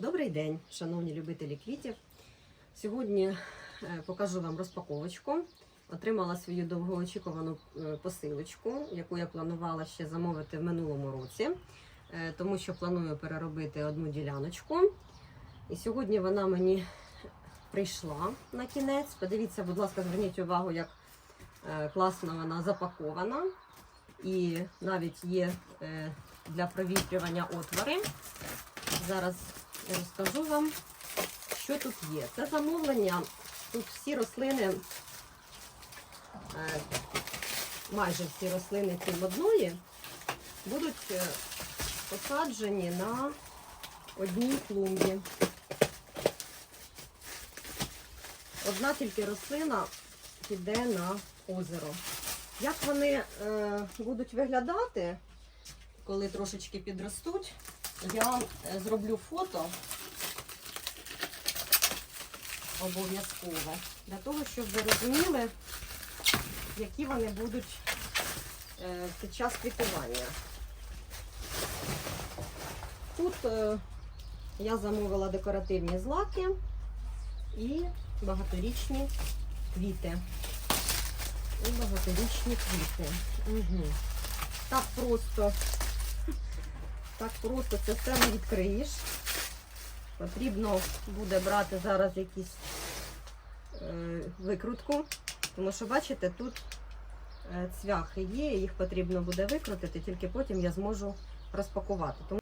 Добрий день, шановні любителі квітів. Сьогодні е, покажу вам розпаковочку. Отримала свою довгоочікувану е, посилочку, яку я планувала ще замовити в минулому році, е, тому що планую переробити одну діляночку. І сьогодні вона мені прийшла на кінець. Подивіться, будь ласка, зверніть увагу, як класно вона запакована. І навіть є для провітрювання отвори. Зараз розкажу вам, що тут є. Це замовлення. Тут всі рослини, е, майже всі рослини крім одної, будуть е, посаджені на одній клумбі. Одна тільки рослина піде на озеро. Як вони е, будуть виглядати, коли трошечки підростуть, я е, зроблю фото обов'язково, для того, щоб ви розуміли, які вони будуть е, під час квітування. Тут е, я замовила декоративні злаки і багаторічні квіти. І багаторічні квіти. Угу. Так просто, так просто це все не відкриєш. Потрібно буде брати зараз якісь е, викрутку, тому що, бачите, тут е, цвяхи є, їх потрібно буде викрутити, тільки потім я зможу розпакувати. Тому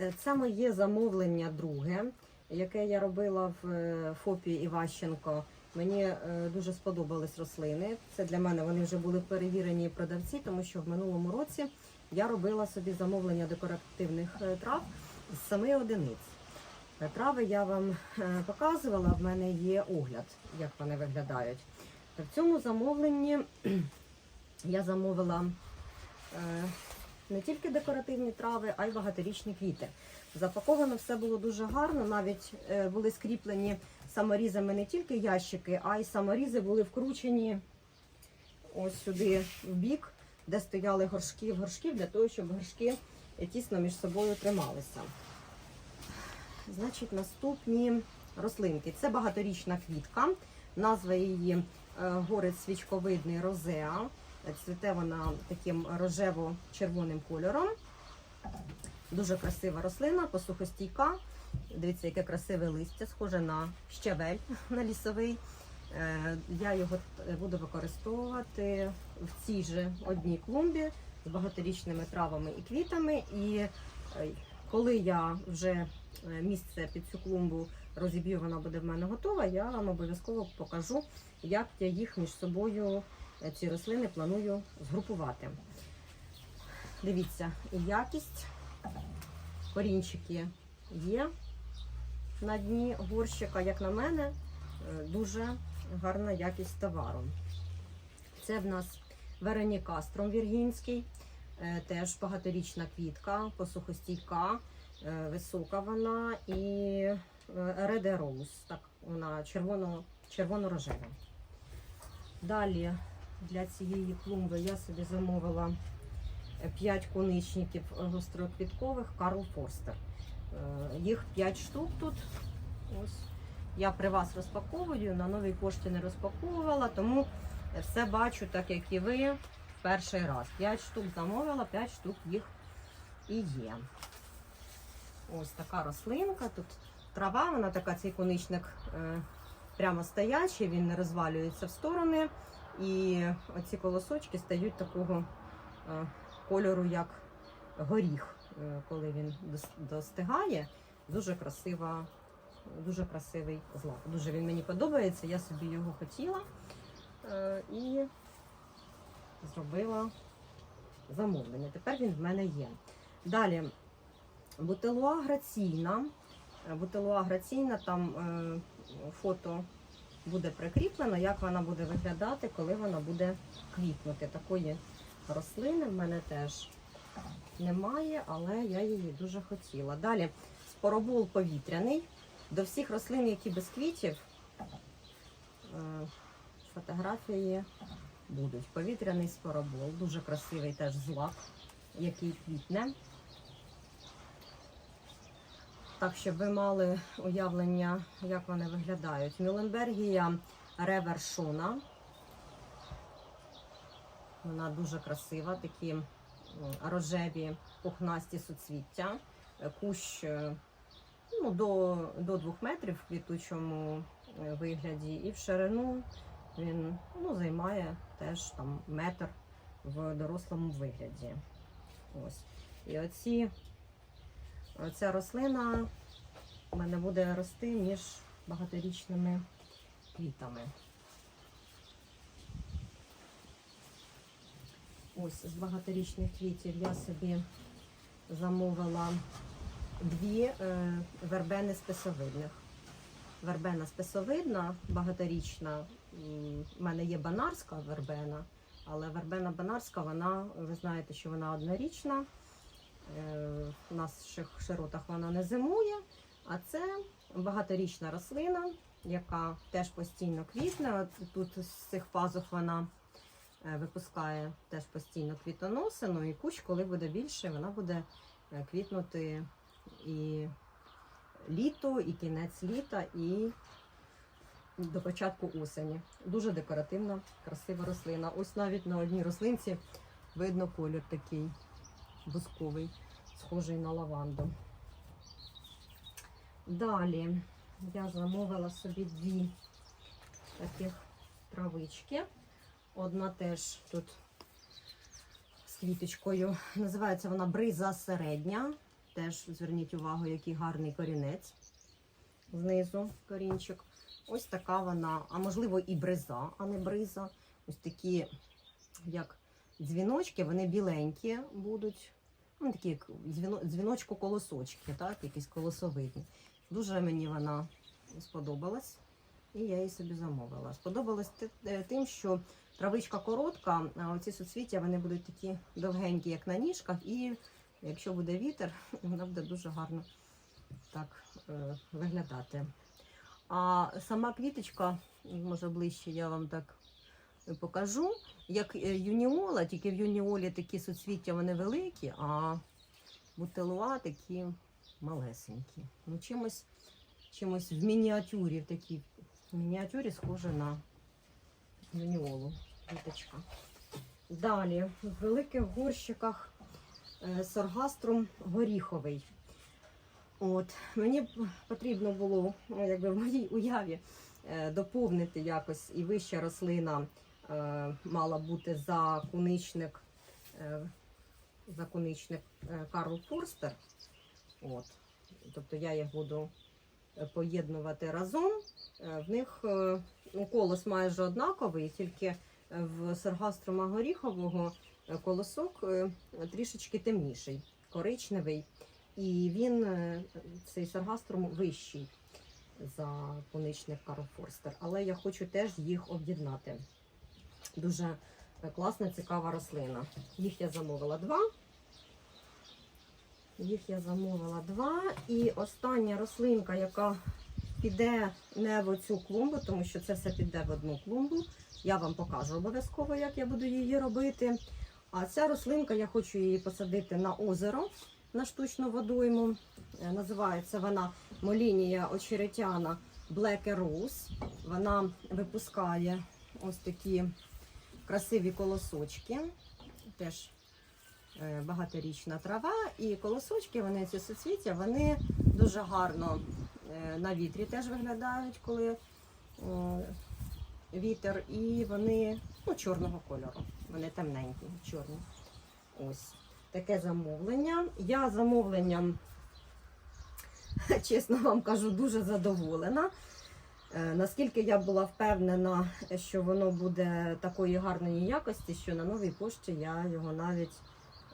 Е, це моє замовлення друге, яке я робила в е, ФОПі Іващенко. Мені дуже сподобались рослини. Це для мене вони вже були перевірені продавці, тому що в минулому році я робила собі замовлення декоративних е, трав з семи одиниць. Е, Трави я вам е, показувала, в мене є огляд, як вони виглядають. В цьому замовленні я замовила не тільки декоративні трави, а й багаторічні квіти. Запаковано все було дуже гарно, навіть були скріплені саморізами не тільки ящики, а й саморізи були вкручені ось сюди в бік, де стояли горшки в горшків, для того, щоб горшки е, тісно між собою трималися. Значить, наступні рослинки. Це багаторічна квітка. Назва її е, горець свічковидний розеа. Цвіте вона таким рожево-червоним кольором. Дуже красива рослина, посухостійка. Дивіться, яке красиве листя, схоже на щавель на лісовий. Е, Я його буду використовувати в цій же одній клумбі з багаторічними травами і квітами. І е, коли я вже е, місце під цю клумбу розіб'ю, вона буде в мене готова, я вам обов'язково покажу, як я їх між собою, е, ці рослини, планую згрупувати. Дивіться, якість, корінчики є на дні горщика, як на мене, дуже гарна якість товару. Це в нас Вероніка Стромвіргінський, е, теж багаторічна квітка, посухостійка, е, висока вона і Реде Роуз, так, вона червоно, червоно-рожева. Далі для цієї клумби я собі замовила 5 коничників гостроквіткових Карл Форстер. Е, Їх 5 штук тут. Ось. Я при вас розпаковую, на новій пошті не розпаковувала, тому все бачу, так як і ви, перший раз. 5 штук замовила, 5 штук їх і є. Ось така рослинка. Тут трава, вона така, цей коничник е, прямо стоячий, він не розвалюється в сторони. І оці колосочки стають такого е, кольору, як горіх, е, коли він достигає. Дуже красива, дуже красивий злак. Дуже він мені подобається. Я собі його хотіла і зробила замовлення. Тепер він в мене є. Далі бутилуа граційна. Е, Бутилуа граційна, там е, фото буде прикріплено, як вона буде виглядати, коли вона буде квітнути. Такої рослини в мене теж немає, але я її дуже хотіла. Далі споробол повітряний. До всіх рослин, які без квітів, е, фотографії будуть. Повітряний споробол, дуже красивий теж злак, який квітне. Так, щоб ви мали уявлення, як вони виглядають. Мюленбергія ревершона. Вона дуже красива, такі рожеві пухнасті суцвіття. Кущ е, ну, до, до 2 метрів в квітучому е, вигляді, і в ширину він ну, займає теж там метр в дорослому вигляді. Ось. І оці, оця рослина у мене буде рости між багаторічними квітами. Ось з багаторічних квітів я собі замовила дві е, вербени списовидних. Вербена списовидна, багаторічна. У мене є банарська вербена, але вербена банарська, вона, ви знаєте, що вона однорічна. Е, В наших широтах вона не зимує, а це багаторічна рослина, яка теж постійно квітне. От тут з цих пазух вона е, випускає теж постійно квітоносину, і кущ, коли буде більше, вона буде е, квітнути і літо, і кінець літа, і до початку осені. Дуже декоративна, красива рослина. Ось навіть на одній рослинці видно колір такий бусковий, схожий на лаванду. Далі я замовила собі дві таких травички. Одна теж тут з квіточкою. Називається вона бриза середня. Теж зверніть увагу, який гарний корінець знизу корінчик. Ось така вона, а можливо і бриза, а не бриза. Ось такі, як дзвіночки, вони біленькі будуть. Ну, такі як дзвіно, дзвіночко-колосочки, так, якісь колосовидні. Дуже мені вона сподобалась, і я її собі замовила. Сподобалась е, тим, що травичка коротка, а оці суцвіття вони будуть такі довгенькі, як на ніжках, і якщо буде вітер, вона буде дуже гарно так е, виглядати. А сама квіточка, може ближче я вам так покажу, як е, юніола, тільки в юніолі такі суцвіття вони великі, а бутилуа такі малесенькі. Ну, чимось, чимось в мініатюрі, в такій в мініатюрі схоже на юніолу. Квіточка. Далі в великих горщиках е, соргаструм горіховий. От, мені потрібно було, ну, якби в моїй уяві, е, доповнити якось і вища рослина е, мала бути закуничник, е, закуничник е, Карл Форстер. От. Тобто я їх буду поєднувати разом. В них ну, колос майже однаковий, тільки в саргаструма горіхового колосок трішечки темніший, коричневий. І він, е, цей саргаструм, вищий за коничник Карл Форстер. Але я хочу теж їх об'єднати. Дуже е, класна, цікава рослина. Їх я замовила два. Їх я замовила два. І остання рослинка, яка піде не в оцю клумбу, тому що це все піде в одну клумбу. Я вам покажу обов'язково, як я буду її робити. А ця рослинка, я хочу її посадити на озеро на штучну водойму. Е, Називається вона Молінія очеретяна Black Rose. Вона випускає ось такі красиві колосочки. Теж е, багаторічна трава. І колосочки, вони ці суцвіття, вони дуже гарно е, на вітрі теж виглядають, коли вітер, і вони ну, чорного кольору. Вони темненькі, чорні. Ось таке замовлення. Я замовленням, чесно вам кажу, дуже задоволена. Е, Наскільки я була впевнена, що воно буде такої гарної якості, що на новій пошті я його навіть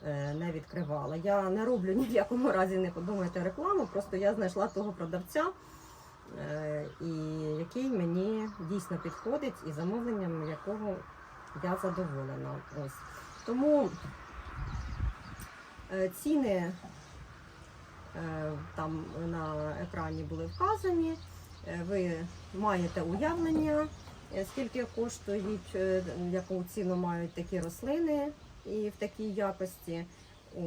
е, не відкривала. Я не роблю ні в якому разі, не подумайте рекламу, просто я знайшла того продавця, е, і який мені дійсно підходить, і замовленням якого я задоволена. Ось. Тому ціни е, там на екрані були вказані. Е, Ви маєте уявлення, е, скільки коштують, е, яку ціну мають такі рослини і в такій якості.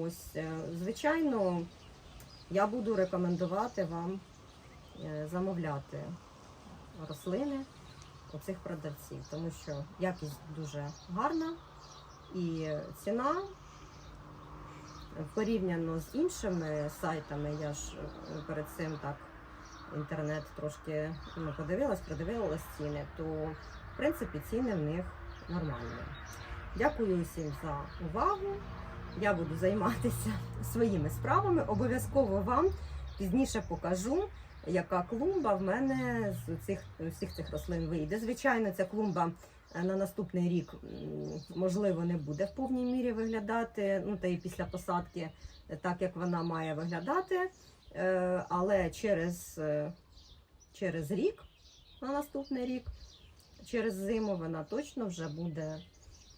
Ось, е, звичайно, я буду рекомендувати вам е, замовляти рослини у цих продавців, тому що якість дуже гарна і ціна порівняно з іншими сайтами, я ж е, перед цим так інтернет трошки ну, подивилась, продивилась ціни, то в принципі ціни в них нормальні. Дякую усім за увагу. Я буду займатися своїми справами. Обов'язково вам пізніше покажу, яка клумба в мене з цих всіх цих рослин вийде. Звичайно, ця клумба на наступний рік можливо не буде в повній мірі виглядати. Ну та і після посадки, е, так як вона має виглядати. Е, Але через, е, через рік, на наступний рік, через зиму, вона точно вже буде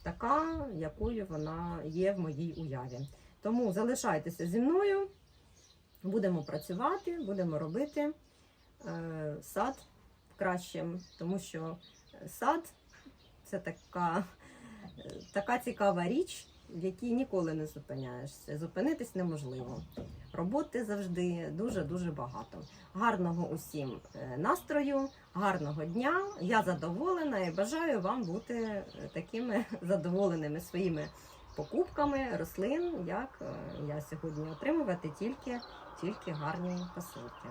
така, якою вона є в моїй уяві. Тому залишайтеся зі мною, будемо працювати, будемо робити сад кращим, тому що сад це така, така цікава річ, в якій ніколи не зупиняєшся. Зупинитись неможливо. Роботи завжди дуже-дуже багато. Гарного усім е, настрою, гарного дня. Я задоволена і бажаю вам бути е, такими задоволеними своїми покупками рослин, як е, я сьогодні отримувати тільки, тільки гарні посилки.